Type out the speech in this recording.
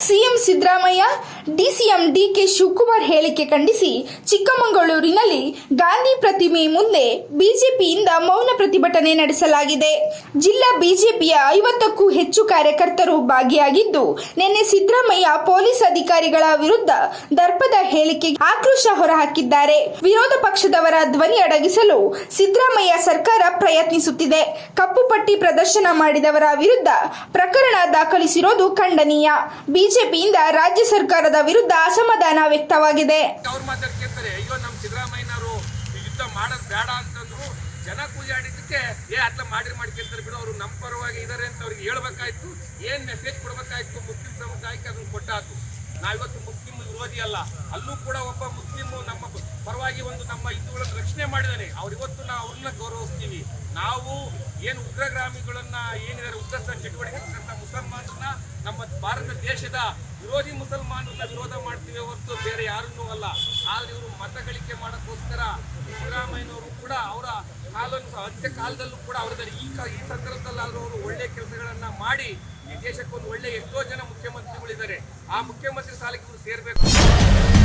CM Siddaramaiah DCM DK Shivakumar ಹೇಳಿಕೆ ಖಂಡಿಸಿ ಚಿಕ್ಕಮಗಳೂರಿನಲ್ಲಿ ಗಾಂಧಿ ಪ್ರತಿಮೆ ಮುಂದೆ ಬಿಜೆಪಿಯಿಂದ ಮೌನ ಪ್ರತಿಭಟನೆ ನಡೆಸಲಾಗಿದೆ. ಜಿಲ್ಲಾ ಬಿಜೆಪಿಯ ಐವತ್ತಕ್ಕೂ ಹೆಚ್ಚು ಕಾರ್ಯಕರ್ತರು ಭಾಗಿಯಾಗಿದ್ದು, ನಿನ್ನೆ ಸಿದ್ದರಾಮಯ್ಯ ಪೊಲೀಸ್ ಅಧಿಕಾರಿಗಳ ವಿರುದ್ಧ ದರ್ಪದ ಹೇಳಿಕೆ ಆಕ್ರೋಶ ಹೊರಹಾಕಿದ್ದಾರೆ. ವಿರೋಧ ಪಕ್ಷದವರ ಧ್ವನಿ ಅಡಗಿಸಲು ಸಿದ್ದರಾಮಯ್ಯ ಸರ್ಕಾರ ಪ್ರಯತ್ನಿಸುತ್ತಿದೆ. ಕಪ್ಪು ಪಟ್ಟಿ ಪ್ರದರ್ಶನ ಮಾಡಿದವರ ವಿರುದ್ಧ ಪ್ರಕರಣ ದಾಖಲಿಸಿರೋದು ಖಂಡನೀಯ. ಬಿಜೆಪಿಯಿಂದ ರಾಜ್ಯ ಸರ್ಕಾರದ ವಿರುದ್ಧ ಅಸಮಾಧಾನ ವ್ಯಕ್ತವಾಗಿದೆ. ಅವ್ರು ಮಾತಾಡ್ಕೊಂತಾರೆ ಅಯ್ಯೋ ನಮ್ಮ ಸಿದ್ದರಾಮಯ್ಯನವರು ಯುದ್ಧ ಮಾಡೋದು ಬೇಡ ಅಂತಂದ್ರು ಜನ ಕೂಜಾಡಿದ್ದಕ್ಕೆ ಏ ಅತ್ಲ ಮಾಡಿರಿ ಮಾಡ್ಕೊಂತಾರೆ ಬಿಡು, ಅವರು ನಮ್ಮ ಪರವಾಗಿ ಇದಾರೆ ಅಂತ ಅವ್ರಿಗೆ ಹೇಳ್ಬೇಕಾಯ್ತು. ಏನ್ ಮೆಸೇಜ್ ಕೊಡ್ಬೇಕಾಯ್ತು? ಮುಸ್ಲಿಂ ಸಮುದಾಯಕ್ಕೆ ಅದನ್ನ ಕೊಟ್ಟಾತು. ನಾವಿವತ್ತು ಮುಸ್ಲಿಂ ವಿರೋಧಿ ಅಲ್ಲ. ಅಲ್ಲೂ ಕೂಡ ಒಬ್ಬ ಮುಸ್ಲಿಂ ನಮ್ಮ ಪರವಾಗಿ ಒಂದು ನಮ್ಮ ಹಿಂದೂಗಳನ್ನು ರಕ್ಷಣೆ ಮಾಡಿದಾನೆ. ಅವ್ರು ಇವತ್ತು ನಾವು ಅವ್ರನ್ನ ಗೌರವಿಸ್ತೀವಿ. ನಾವು ಏನು ಉಗ್ರಗಾಮಿಗಳನ್ನ ಏನಿದ್ದಾರೆ ಉಗ್ರ ಚಟುವಟಿಕೆ ಮುಸಲ್ಮಾನರನ್ನ ನಮ್ಮ ಭಾರತ ದೇಶದ ವಿರೋಧಿ ಮುಸಲ್ಮಾನರನ್ನ ವಿರೋಧ ಮಾಡ್ತೀವಿ ಹೊರತು ಬೇರೆ ಯಾರನ್ನೂ ಅಲ್ಲ. ಆದ್ರೆ ಇವರು ಮತ ಗಳಿಕೆ ಮಾಡೋಕ್ಕೋಸ್ಕರ ಸಿದ್ದರಾಮಯ್ಯನವರು ಕೂಡ ಅವರ ಕಾಲನ್ನು ಅಂತ್ಯ ಕಾಲದಲ್ಲೂ ಕೂಡ ಅವರದಲ್ಲಿ ಈ ಈ ಸಂದರ್ಭದಲ್ಲಾದರೂ ಅವರು ಒಳ್ಳೆ ಕೆಲಸಗಳನ್ನ ಮಾಡಿ ಈ ದೇಶಕ್ಕೊಂದು ಒಳ್ಳೆ ಎಷ್ಟೋ ಜನ ಮುಖ್ಯಮಂತ್ರಿಗಳಿದ್ದಾರೆ. ಆ ಮುಖ್ಯಮಂತ್ರಿ ಸಾಲಕ್ಕೆ ಇವರು ಸೇರ್ಬೇಕು